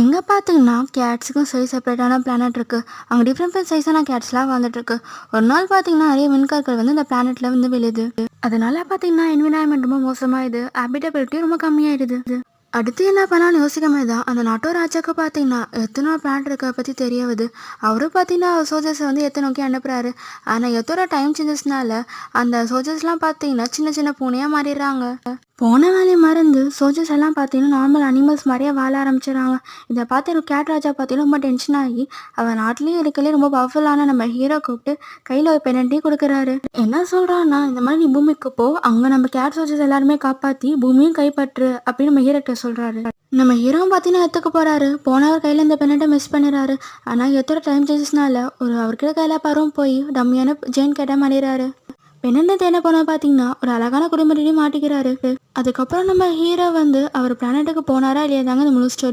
இங்கே பார்த்தீங்கன்னா கேட்ஸுக்கும் சரி செப்பரேட்டான பிளானட் இருக்குது அங்கே டிஃப்ரெண்ட் டிஃப்ரெண்ட் சைஸான கேட்ஸ்லாம் வந்துட்டுருக்கு ஒரு நாள் பார்த்தீங்கன்னா நிறைய மின்கற்கள் வந்து இந்த பிளானெட்டில் வந்து விழுது. அதனால பார்த்தீங்கன்னா என்விரான்மெண்ட் ரொம்ப மோசமாயிடுது. ஹேபிட்டபிலிட்டியும் ரொம்ப கம்மியாயிடுது. அடுத்து என்ன பண்ணலாம்னு யோசிக்காம தான் அந்த நாட்டோ ராஜாக்கு பார்த்தீங்கன்னா எத்தனோ பிளான் இருக்க பற்றி தெரிய வருது. அவரும் பார்த்தீங்கன்னா சோல்ஜர்ஸை வந்து எத்தனை நோக்கி அனுப்புகிறாரு ஆனால் எத்தோட டைம் சேஞ்சஸ்னால அந்த சோல்ஜர்ஸ்லாம் பார்த்தீங்கன்னா சின்ன சின்ன பூனையாக மாறிடுறாங்க. போன வேலையை மறந்து சோல்ஜர்ஸ் எல்லாம் பார்த்தீங்கன்னா நார்மல் அனிமல்ஸ் மாதிரியே வாழ ஆரம்பிச்சிடறாங்க. இதை பார்த்து கேட் ராஜா பார்த்தீங்கன்னா ரொம்ப டென்ஷன் ஆகி அவர் நாட்டிலேயே இருக்கலே ரொம்ப பவர்ஃபுல்லான நம்ம ஹீரோ கூப்பிட்டு கையில் ஒரு பெனல்ட்டி கொடுக்குறாரு. என்ன சொல்கிறான்னா இந்த மாதிரி நீ பூமிக்கு போ அங்கே நம்ம கேட் சோல்ஜர்ஸ் எல்லாருமே காப்பாற்றி பூமியும் கைப்பற்று அப்படின்னு நம்ம ஹீரோக்கிட்ட சொல்கிறாரு நம்ம ஹீரோவும் பார்த்தீங்கன்னா எத்துக்க போகிறாரு போனவர் கையில் இந்த பெனட்டை மிஸ் பண்ணிடுறாரு. ஆனால் எத்தோட டைம் சேஞ்சஸ்னால ஒரு அவர்கிட்ட கையில் பருவம் போய் டம்மியான ஜெயின் கேட்ட மாறிடுறாரு பெண்ணந்த என்ன போனால் பார்த்தீங்கன்னா ஒரு அழகான குடும்பத்திலையும் மாட்டிக்கிறாரு. அதுக்கப்புறம் நம்ம ஹீரோ வந்து அவர் பிளானட்டுக்கு போனாரா இல்லையா தாங்க இந்த முழு ஸ்டோரி